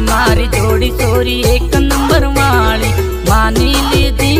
મારી જોડી સોરી એક નંબર વાળી. માની લીધી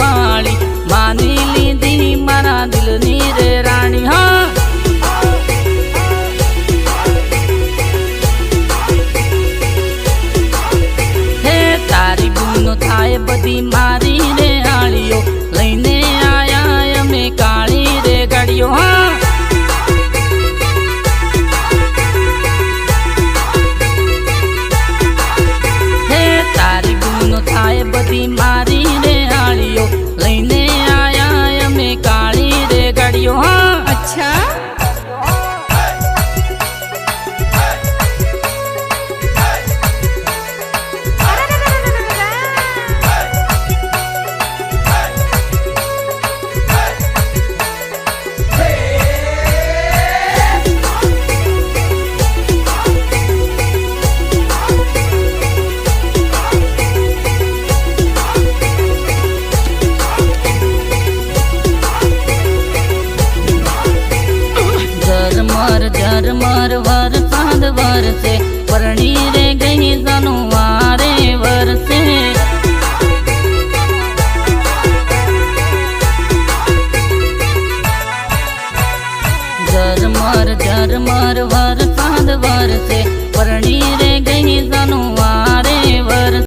બાળી માની લીધી મારા દિલની રે રાણી હા. હે તારી ગુનો થાય બધી મારી વરસે. પરણી રે ગઈ જનુવારે વરસે. ઝરમર ઝરમર વરસાદ વરસે.